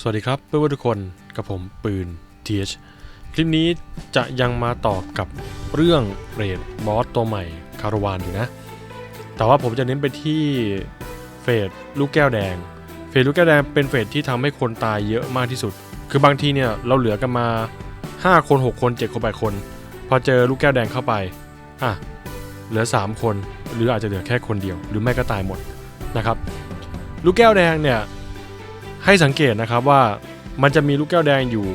สวัสดีครับเพื่อนๆทุกคนกับผมปืน TH คลิปนี้จะยังมาต่อกับเรื่องเรดบอสตัวใหม่คาราวานอยู่นะ แต่ว่าผมจะเน้นไปที่เฟสลูกแก้วแดง เฟสลูกแก้วแดงเป็นเฟสที่ทำให้คนตายเยอะมากที่สุด คือบางทีเนี่ยเราเหลือกันมา 5 คน 6 คน 7 คน8คน พอเจอลูกแก้วแดงเข้าไปอะเหลือ 3 คน หรืออาจจะเหลือแค่คนเดียว หรือไม่ก็ตายหมดนะครับ ลูกแก้วแดงเนี่ย ให้สังเกตนะครับว่ามันจะมีลูกแก้วแดงอยู่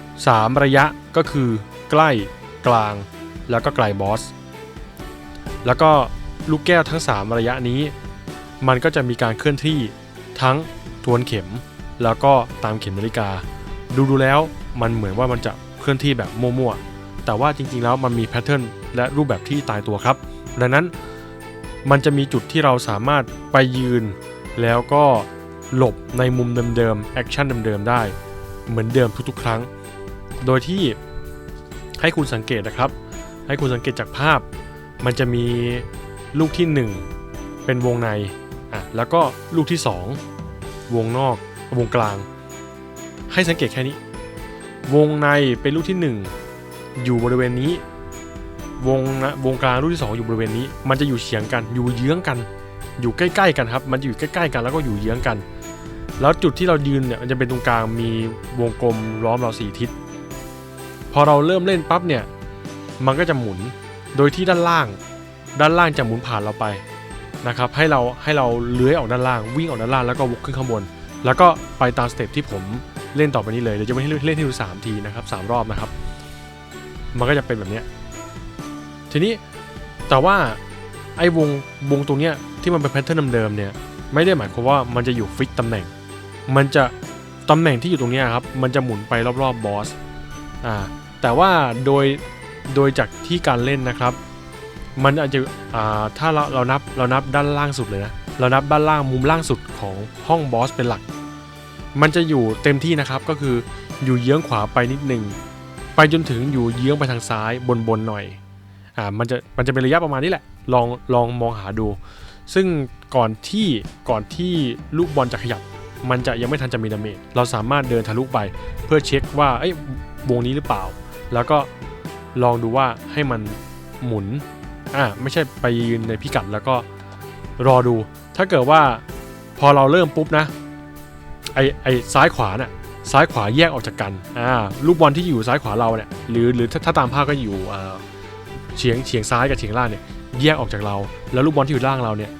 3 ระยะก็คือ ใกล้กลางแล้วก็ไกลบอส แล้วก็ลูกแก้วทั้ง 3 ระยะนี้ มันก็จะมีการเคลื่อนที่ทั้งทวนเข็ม แล้วก็ตามเข็มนาฬิกา ดูดูแล้วมันเหมือนว่ามันจะเคลื่อนที่แบบมั่วๆ แต่ว่าจริงๆแล้วมันมีแพทเทิร์นและรูปแบบที่ตายตัวครับ ดังนั้นมันจะมีจุดที่เราสามารถไปยืนแล้วก็ หลบในมุมเดิมๆแอคชั่นเดิมๆได้ เหมือนเดิมทุกๆ ครั้ง โดยที่ให้คุณสังเกตนะครับ ให้คุณสังเกตจากภาพ มันจะมีลูกที่ 1 เป็นวงในอะแล้วก็ลูกที่ 2 วงนอกวงกลาง ให้สังเกตแค่นี้ วงในเป็นลูกที่ 1 อยู่บริเวณนี้วงนะวงกลางลูกที่ 2 อยู่บริเวณนี้ มันจะอยู่เฉียงกันอยู่เยื้องกัน อยู่ใกล้ ๆ กันครับ มันจะอยู่ใกล้ ๆ กันแล้วก็อยู่เยื้องกัน แล้วจุดที่เรายืนเนี่ยมันจะเป็นตรงกลางมีวงกลมล้อมเราสี่ทิศ พอเราเริ่มเล่นปั๊บเนี่ย มันก็จะหมุนโดยที่ด้านล่าง ด้านล่างจะหมุนผ่านเราไปนะครับให้เราให้เราเลื้อยออกด้านล่างวิ่งออกด้านล่างแล้วก็วกขึ้นข้างบน แล้วก็ไปตามสเต็ปที่ผมเล่นต่อไปนี้เลยเดี๋ยวจะไม่ให้เล่นให้ดู3ทีนะครับสามรอบนะครับ มันก็จะเป็นแบบนี้ทีนี้แต่ว่าไอ้วงวงตรงเนี้ยที่มันเป็นแพทเทิร์นเดิมๆเนี่ยไม่ได้หมายความว่ามันจะอยู่ฟิกตำแหน่ง มันจะตำแหน่งที่อยู่ตรงนี้ครับ มันจะหมุนไปรอบๆบอสอ่าแต่ว่าโดยโดยจากที่การเล่นนะครับ มันอาจจะอ่าถ้าเราเรานับเรานับด้านล่างสุดเลยนะเรานับด้านล่างมุมล่างสุดของห้องบอสเป็นหลัก มันจะอยู่เต็มที่นะครับก็คืออยู่เยื้องขวาไปนิดหนึ่งไปจนถึงอยู่เยื้องไปทางซ้ายบนๆหน่อยอ่ามันจะมันจะเป็นระยะประมาณนี้แหละ ลองลองมองหาดู ซึ่งก่อนที่ก่อนที่ลูกบอลจะขยับ มันจะยังไม่ทันจะมีดาเมจเราสามารถเดินทะลุไป เพื่อเช็คว่าเอ้วงนี้หรือเปล่า แล้วก็ลองดูว่าให้มันหมุนอ่าไม่ใช่ไปยืนในพิกัดแล้วก็รอดู ถ้าเกิดว่าพอเราเริ่มปุ๊บนะไอ้ไอ้ซ้ายขวาน่ะซ้ายขวาแยกออกจากกันอ่าลูกบอลที่อยู่ซ้ายขวาเราเนี่ยหรือหรือถ้าถ้าตามภาพก็อยู่อ่าเฉียงเฉียงซ้ายกับเฉียงล่างเนี่ยแยกออกจากเรา แล้วลูกบอลที่อยู่ล่างเราเนี่ย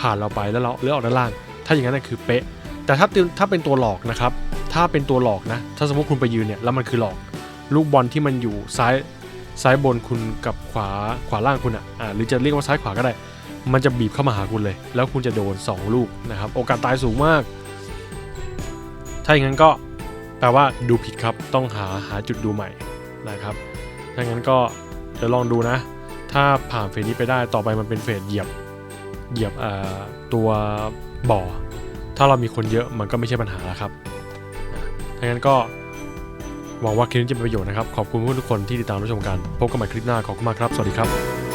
ผ่านเราไปแล้วเราเลือกออกด้านล่าง ถ้าอย่างนั้นนะคือเป๊ะ แต่ถ้าถ้าเป็นตัวหลอกนะครับ ถ้าเป็นตัวหลอกนะ ถ้าสมมติคุณไปยืนเนี่ยแล้วมันคือหลอก ลูกบอลที่มันอยู่ซ้ายซ้ายบนคุณกับขวาขวาล่างคุณอะอ่าหรือจะเรียกว่าซ้ายขวาก็ได้ มันจะบีบเข้ามาหาคุณเลย แล้วคุณจะโดน 2 ลูกนะครับ โอกาสตายสูงมาก ถ้าอย่างนั้นก็แปลว่าดูผิดครับ ต้องหาหาจุดดูใหม่นะครับ ถ้างั้นก็เดี๋ยวลองดูนะ ถ้าผ่านเฟสนี้ไปได้ต่อไปมันเป็นเฟสเหยียบเหยียบตัวบ่อ ถ้าเรามีคนเยอะมันก็ไม่ใช่ปัญหาแล้วครับดังนั้นก็หวังว่าคลิปนี้จะเป็นประโยชน์นะครับ ขอบคุณทุกคนที่ติดตามรับชมกัน พบกันใหม่คลิปหน้าขอบคุณมากครับ สวัสดีครับ